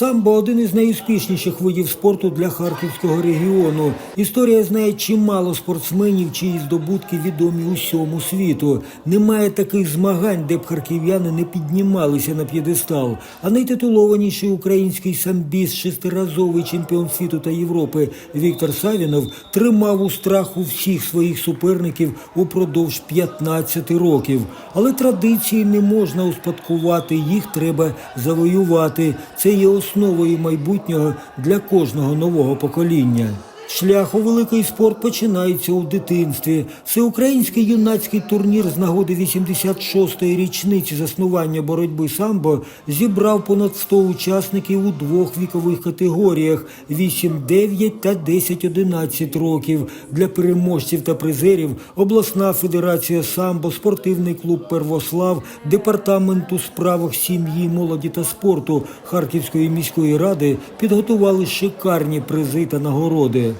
Самбо один із найуспішніших видів спорту для харківського регіону. Історія знає чимало спортсменів, чиї здобутки відомі усьому світу. Немає таких змагань, де б харків'яни не піднімалися на п'єдестал. А найтитулованіший український самбіст, шестиразовий чемпіон світу та Європи Віктор Савінов тримав у страху всіх своїх суперників упродовж 15 років. Але традиції не можна успадкувати, їх треба завоювати. Це є основою майбутнього для кожного нового покоління. Шлях у великий спорт починається у дитинстві. Всеукраїнський юнацький турнір з нагоди 86-ї річниці заснування боротьби самбо зібрав понад 100 учасників у двох вікових категоріях 8-9 та 10-11 років. Для переможців та призерів обласна федерація самбо, спортивний клуб Первослав, департамент у справах сім'ї, молоді та спорту Харківської міської ради підготували шикарні призи та нагороди.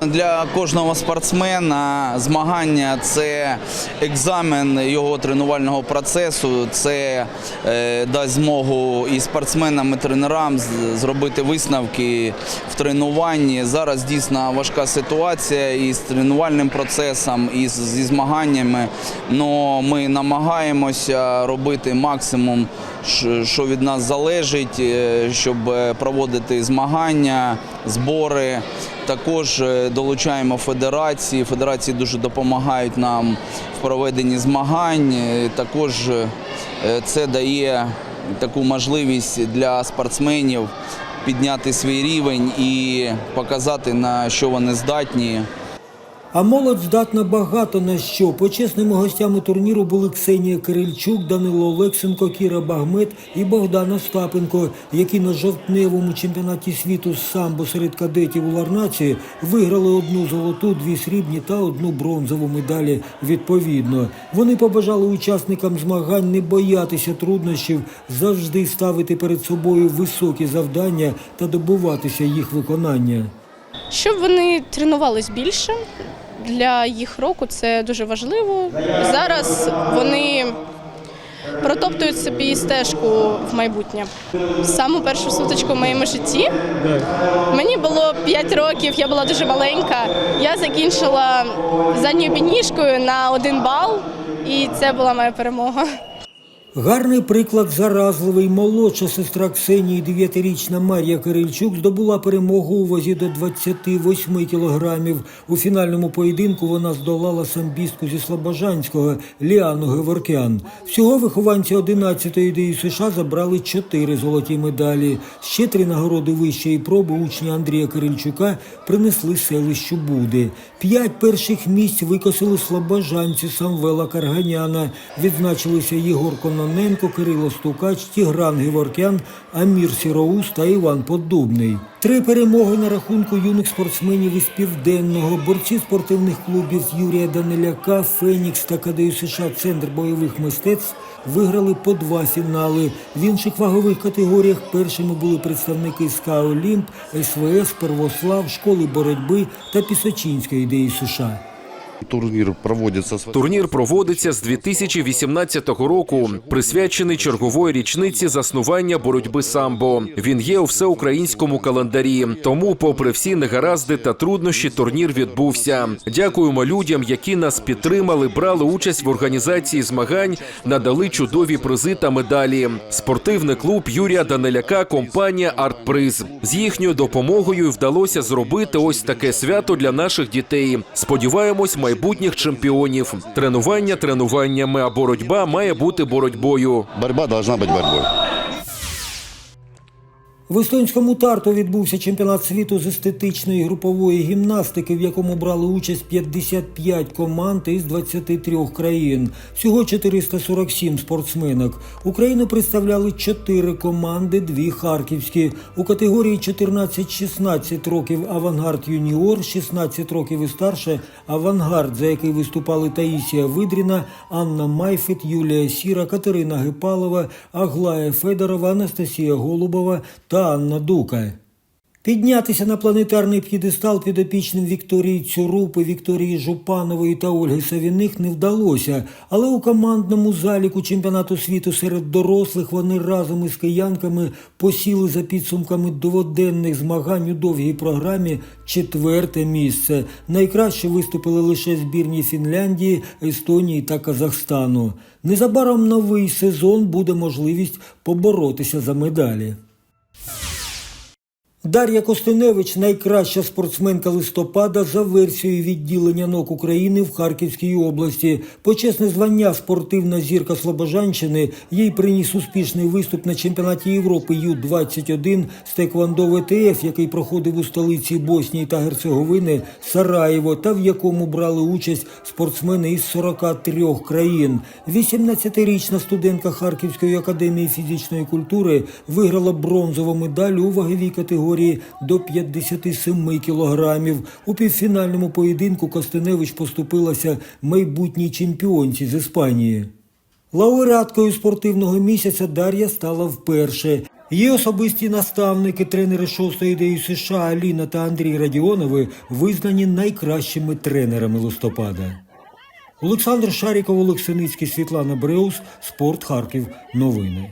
Для кожного спортсмена змагання це екзамен його тренувального процесу. Це е, дасть змогу і спортсменам, і тренерам зробити висновки в тренуванні. Зараз дійсно важка ситуація і з тренувальним процесом, і зі змаганнями. Но ми намагаємося робити максимум, що- від нас залежить, е, щоб е, проводити змагання, збори. Також е, долучаємо федерації. Федерації дуже допомагають нам в проведенні змагань. Також це дає таку можливість для спортсменів підняти свій рівень і показати на що вони здатні. А молодь здатна багато на що. Почесними гостями турніру були Ксенія Кирильчук, Данило Олексенко, Кіра Багмет і Богдан Остапенко, які на жовтневому чемпіонаті світу з самбо серед кадетів у Ларнаці виграли одну золоту, дві срібні та одну бронзову медалі відповідно. Вони побажали учасникам змагань не боятися труднощів, завжди ставити перед собою високі завдання та добуватися їх виконання. Щоб вони тренувались більше для їх року, це дуже важливо. Зараз вони протоптують собі стежку в майбутнє. Саму першу сутичку в моєму житті мені було 5 років, я була дуже маленька. Я закінчила задньою підніжкою на один бал, і це була моя перемога. Гарний приклад заразливий. Молодша сестра Ксенії, 9-річна Марія Кирильчук, здобула перемогу у вазі до 28 кілограмів. У фінальному поєдинку вона здолала самбістку зі Слобожанського Ліану Геворкян. Всього вихованці 11-ї ДІ США забрали 4 золоті медалі. Ще три нагороди вищої проби учні Андрія Кирильчука принесли селищу Буди. П'ять перших місць викосили слобожанці Самвела Карганяна. Відзначилися Єгор Кононенко, Кирило Стукач, Тігран Геворкян, Амір Сіроус та Іван Поддубний. Три перемоги на рахунку юних спортсменів із південного. Борці спортивних клубів Юрія Даниляка, Фенікс та КДЮ США Центр бойових мистецтв виграли по два фінали. В інших вагових категоріях першими були представники СКА Олімп, СВС, Первослав, школи боротьби та Пісочинської ідеї США. Турнір проводиться Турнір проводиться з 2018 року, присвячений чергової річниці заснування боротьби самбо. Він є у всеукраїнському календарі. Тому, попри всі негаразди та труднощі, турнір відбувся. Дякуємо людям, які нас підтримали, брали участь в організації змагань, надали чудові призи та медалі. Спортивний клуб Юрія Данеляка, компанія Артприз. З їхньою допомогою вдалося зробити ось таке свято для наших дітей. Сподіваємось, майбутніх чемпіонів. Тренування тренуваннями, а боротьба має бути боротьбою. боротьба має бути боротьбою. В естонському Тарту відбувся чемпіонат світу з естетичної групової гімнастики, в якому брали участь 55 команд із 23 країн. Всього 447 спортсменок. Україну представляли 4 команди, дві харківські. У категорії 14-16 років авангард юніор, 16 років і старше авангард, за який виступали Таїсія Видріна, Анна Майфет, Юлія Сіра, Катерина Гипалова, Аглая Федорова, Анастасія Голубова та Анна Дука. Піднятися на планетарний п'єдестал підопічним Вікторії Цюрупи, Вікторії Жупанової та Ольги Савіних не вдалося, але у командному заліку чемпіонату світу серед дорослих вони разом із киянками посіли за підсумками дводенних змагань у довгій програмі четверте місце. Найкраще виступили лише збірні Фінляндії, Естонії та Казахстану. Незабаром новий сезон буде можливість поборотися за медалі. Дар'я Костеневич найкраща спортсменка листопада за версією відділення НОК України в Харківській області. Почесне звання спортивна зірка Слобожанщини їй приніс успішний виступ на чемпіонаті Європи Ю-21 з Теквандо ВТФ, який проходив у столиці Боснії та Герцеговини Сараєво, та в якому брали участь спортсмени із 43 країн. 18-річна студентка Харківської академії фізичної культури виграла бронзову медаль у ваговій категорії до 57 кілограмів. У півфінальному поєдинку Костеневич поступилася майбутній чемпіонці з Іспанії. Лауреаткою спортивного місяця Дар'я стала вперше. Її особисті наставники, тренери шостої ідеї США Аліна та Андрій Радіонови визнані найкращими тренерами листопада. Олександр Шаріков, Олексиницький, Світлана Бреус, Спорт Харків. Новини.